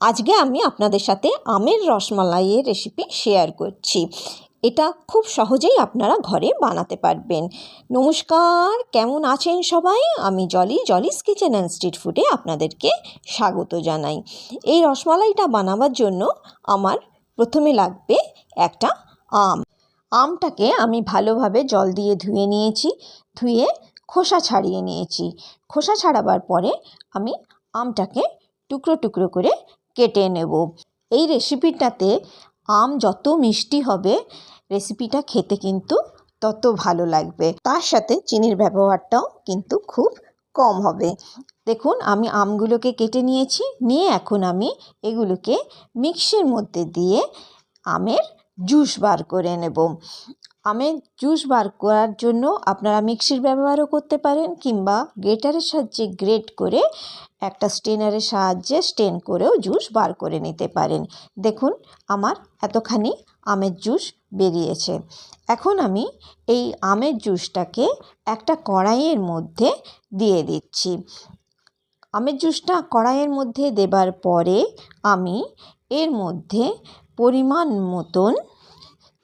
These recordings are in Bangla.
আজকে আমি আপনাদের সাথে আমের রসমালাইয়ের রেসিপি শেয়ার করছি। এটা খুব সহজেই আপনারা ঘরে বানাতে পারবেন। নমস্কার, কেমন আছেন সবাই? আমি Jolly, Jolly's kitchen and street ফুডে আপনাদেরকে স্বাগত জানাই। এই রসমালাইটা বানাবার জন্য আমার প্রথমে লাগবে একটা আম। আমটাকে আমি ভালোভাবে জল দিয়ে ধুয়ে নিয়েছি, ধুয়ে খোসা ছাড়িয়ে নিয়েছি। খোসা ছাড়াবার পরে আমি আমটাকে টুকরো টুকরো করে কেটে নেব। এই রেসিপিটাতে আম যত মিষ্টি হবে রেসিপিটা খেতে কিন্তু তত ভালো লাগবে। তার সাথে চিনির ব্যবহারটাও কিন্তু খুব কম হবে। দেখুন, আমি আমগুলোকে কেটে নিয়েছি। নিয়ে এখন আমি এগুলোকে মিক্সির মধ্যে দিয়ে আমের জুস বার করে নেব। আমের জুস বার করার জন্য আপনারা মিক্সির ব্যবহারও করতে পারেন কিংবা গ্রেটারের সাহায্যে গ্রেট করে একটা স্টেনারের সাহায্যে স্টেন করেও জুস বার করে নিতে পারেন। দেখুন, আমার এতখানি আমের জুস বেরিয়েছে। এখন আমি এই আমের জুসটাকে একটা কড়াইয়ের মধ্যে দিয়ে দিচ্ছি। আমের জুসটা কড়াইয়ের মধ্যে দেবার পরে আমি এর মধ্যে পরিমাণ মতন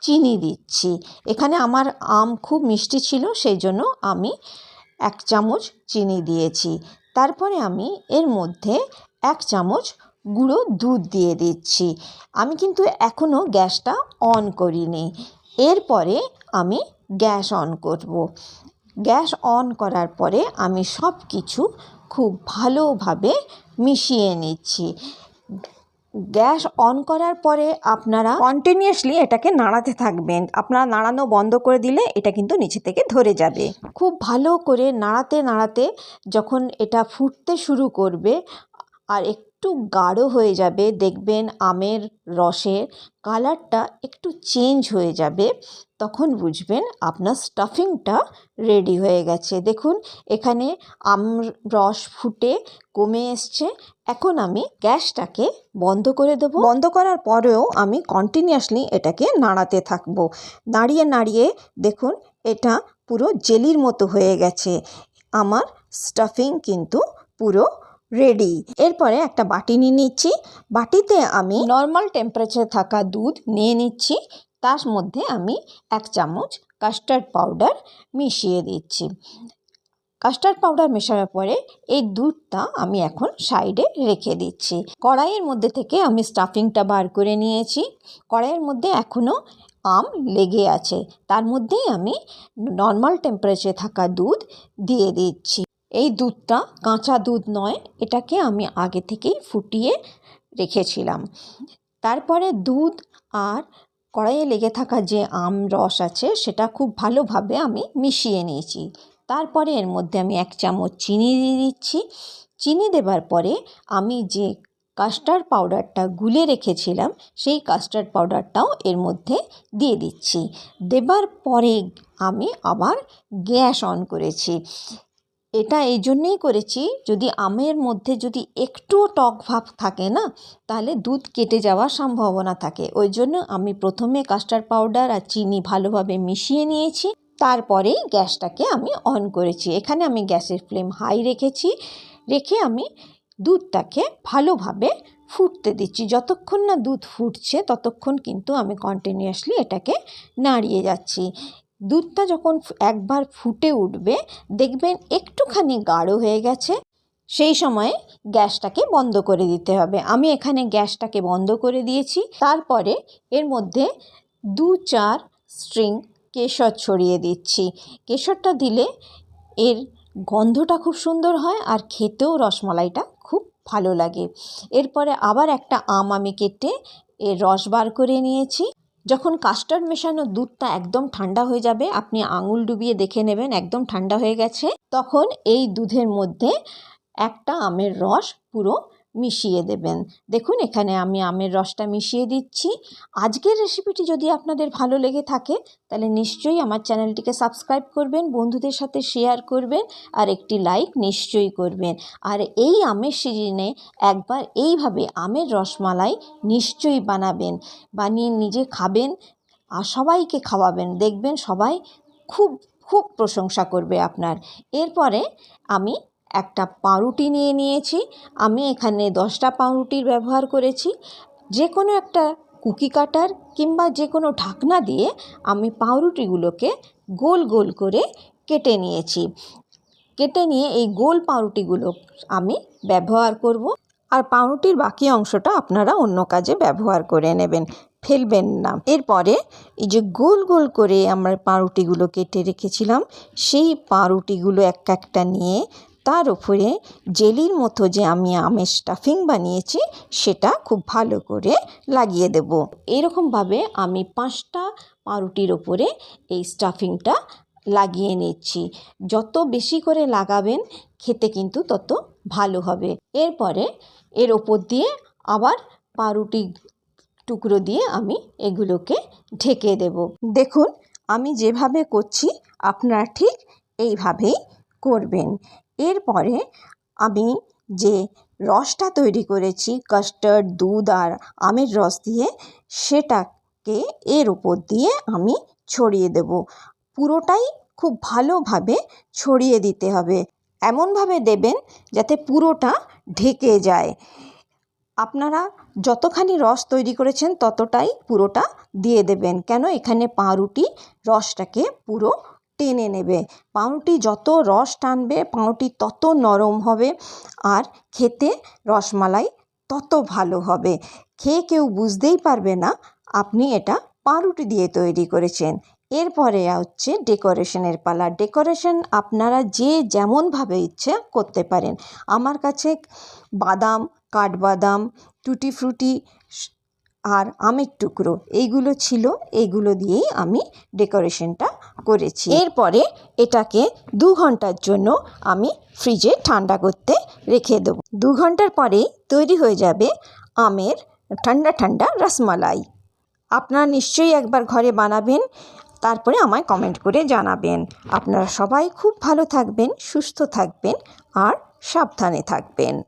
চিনি দিচ্ছি। এখানে আমার আম খুব মিষ্টি ছিল সেই জন্য আমি এক চামচ চিনি দিয়েছি। তারপরে আমি এর মধ্যে এক চামচ গুঁড়ো দুধ দিয়ে দিচ্ছি। আমি কিন্তু এখনও গ্যাসটা অন করিনি। এরপরে আমি গ্যাস অন করব। গ্যাস অন করার পরে আমি সব কিছু খুব ভালোভাবে মিশিয়ে নিচ্ছি। গ্যাস অন করার পরে আপনারা কন্টিনিউয়াসলি এটাকে নাড়াতে থাকবেন। আপনারা নাড়ানো বন্ধ করে দিলে এটা কিন্তু নিচে থেকে ধরে যাবে। খুব ভালো করে নাড়াতে নাড়াতে যখন এটা ফুটতে শুরু করবে, আর একটু গাঢ় হয়ে যাবে, দেখবেন আমের রসের কালারটা একটু চেঞ্জ হয়ে যাবে, তখন বুঝবেন আপনার স্টাফিংটা রেডি হয়ে গেছে। দেখুন, এখানে আম রস ফুটে কমে এসছে। এখন আমি গ্যাসটাকে বন্ধ করে দেবো। বন্ধ করার পরেও আমি কন্টিনিউয়াসলি এটাকে নাড়াতে থাকব। নাড়িয়ে নাড়িয়ে দেখুন, এটা পুরো জেলির মতো হয়ে গেছে। আমার স্টাফিং কিন্তু পুরো রেডি এরপরে একটা বাটি নিয়ে নিচ্ছি। বাটিতে আমি নর্মাল টেম্পারেচার থাকা দুধ নিয়ে নিচ্ছি। তার মধ্যে আমি এক চামচ কাস্টার্ড পাউডার মিশিয়ে দিচ্ছি। কাস্টার্ড পাউডার মেশানোর পরে এই দুধটা আমি এখন সাইডে রেখে দিচ্ছি। কড়াইয়ের মধ্যে থেকে আমি স্টাফিংটা বার করে নিয়েছি। কড়াইয়ের মধ্যে এখনও আম লেগে আছে। তার মধ্যেই আমি নর্মাল টেম্পারেচারে থাকা দুধ দিয়ে দিচ্ছি। এই দুধটা কাঁচা দুধ নয়, এটাকে আমি আগে থেকেই ফুটিয়ে রেখেছিলাম। তারপরে দুধ আর কড়াইয়ে লেগে থাকা যে আম রস আছে, সেটা খুব ভালোভাবে আমি মিশিয়ে নিয়েছি। তারপরে এর মধ্যে আমি এক চামচ চিনি দিয়ে দিচ্ছি। চিনি দেবার পরে আমি যে কাস্টার্ড পাউডারটা গুলে রেখেছিলাম, সেই কাস্টার্ড পাউডারটাও এর মধ্যে দিয়ে দিচ্ছি। দেবার পরে আমি আবার গ্যাস অন করেছি। এটা এই জন্যেই করেছি, যদি আমের মধ্যে যদি একটুও টক ভাব থাকে না, তাহলে দুধ কেটে যাওয়ার সম্ভাবনা থাকে। ওই জন্য আমি প্রথমে কাস্টার্ড পাউডার আর চিনি ভালোভাবে মিশিয়ে নিয়েছি তারপরেই গ্যাসটাকে আমি অন করেছি। এখানে আমি গ্যাসের ফ্লেম হাই রেখেছি, রেখে আমি দুধটাকে ভালোভাবে ফুটতে দিচ্ছি। যতক্ষণ না দুধ ফুটছে, ততক্ষণ কিন্তু আমি কন্টিনিউয়াসলি এটাকে নাড়িয়ে যাচ্ছি। দুধটা যখন একবার ফুটে উঠবে, দেখবেন একটুখানি গাঢ় হয়ে গেছে। সেই সময়ে গ্যাসটাকে বন্ধ করে দিতে হবে। আমি এখানে গ্যাসটাকে বন্ধ করে দিয়েছি। তারপরে এর মধ্যে দু চার স্ট্রিং কেশর ছড়িয়ে দিচ্ছি। কেশরটা দিলে এর গন্ধটা খুব সুন্দর হয় আর খেতেও রসমালাইটা খুব ভালো লাগে। এরপরে আবার একটা আম আমি কেটে এর রস বার করে নিয়েছি। যখন কাস্টার্ড মেশানো দুধটা একদম ঠান্ডা হয়ে যাবে, আপনি আঙুল ডুবিয়ে দেখে নেবেন একদম ঠান্ডা হয়ে গেছে, তখন এই দুধের মধ্যে একটা আমের রস পুরো মিশিয়ে দেবেন। দেখুন, এখানে আমি আমের রসটা মিশিয়ে দিচ্ছি। আজকের রেসিপিটি যদি আপনাদের ভালো লেগে থাকে, তাহলে নিশ্চয়ই আমার চ্যানেলটিকে সাবস্ক্রাইব করবেন, বন্ধুদের সাথে শেয়ার করবেন, আর একটি লাইক নিশ্চয়ই করবেন। আর এই আমের সিজনে একবার এইভাবে আমের রসমালাই নিশ্চয়ই বানাবেন। বানিয়ে নিজে খাবেন, আর সবাইকে খাওয়াবেন। দেখবেন সবাই খুব খুব প্রশংসা করবে আপনার। এরপরে আমি একটা পাউরুটি নিয়ে নিয়েছি। আমি এখানে দশটা পাউরুটির ব্যবহার করেছি। যে কোনো একটা কুকি কাটার কিংবা যে কোনো ঢাকনা দিয়ে আমি পাউরুটিগুলোকে গোল গোল করে কেটে নিয়েছি। কেটে নিয়ে এই গোল পাউরুটিগুলো আমি ব্যবহার করব। আর পাউরুটির বাকি অংশটা আপনারা অন্য কাজে ব্যবহার করে নেবেন, ফেলবেন না। এরপরে এই যে গোল গোল করে আমরা পাউরুটিগুলো কেটে রেখেছিলাম, সেই পাউরুটিগুলো এক একটা নিয়ে তার উপরে জেলির মতো যে আমি আমের স্টাফিং বানিয়েছি, সেটা খুব ভালো করে লাগিয়ে দেব। এরকমভাবে আমি পাঁচটা পাউরুটির ওপরে এই স্টাফিংটা লাগিয়ে নিচ্ছি। যত বেশি করে লাগাবেন, খেতে কিন্তু তত ভালো হবে। এরপরে এর ওপর দিয়ে আবার পাউরুটি টুকরো দিয়ে আমি এগুলোকে ঢেকে দেব। দেখুন, আমি যেভাবে করছি, আপনারা ঠিক এইভাবেই করবেন। এরপরে আমি যে রসটা তৈরি করেছি কাস্টার্ড দুধ আর আমের রস দিয়ে, সেটাকে এর উপর দিয়ে আমি ছড়িয়ে দেব। পুরোটাই খুব ভালোভাবে ছড়িয়ে দিতে হবে। এমনভাবে দেবেন যাতে পুরোটা ঢেকে যায়। আপনারা যতখানি রস তৈরি করেছেন, ততটাই পুরোটা দিয়ে দেবেন। কেন? এখানে পাউরুটি রসটাকে পুরো টেনে নেবে। পাউরুটি যত রস টানবে, পাউরুটি তত নরম হবে আর খেতে রসমালাই তত ভালো হবে। খেয়ে কেউ বুঝতেই পারবে না আপনি এটা পাউরুটি দিয়ে তৈরি করেছেন। এরপরে হচ্ছে ডেকোরেশনের পালা। ডেকোরেশন আপনারা যে যেমনভাবে ইচ্ছে করতে পারেন। আমার কাছে বাদাম, কাঠবাদাম, টুটি ফ্রুটি আর আমের টুকরো, এইগুলো ছিল। এইগুলো দিয়েই আমি ডেকোরেশনটা করেছি। এরপরে এটাকে দু ঘণ্টার জন্য আমি ফ্রিজে ঠান্ডা করতে রেখে দেবো। দু ঘণ্টার পরেই তৈরি হয়ে যাবে আমের ঠান্ডা ঠান্ডা রসমালাই। আপনারা নিশ্চয়ই একবার ঘরে বানাবেন, তারপরে আমায় কমেন্ট করে জানাবেন। আপনারা সবাই খুব ভালো থাকবেন, সুস্থ থাকবেন আর সাবধানে থাকবেন।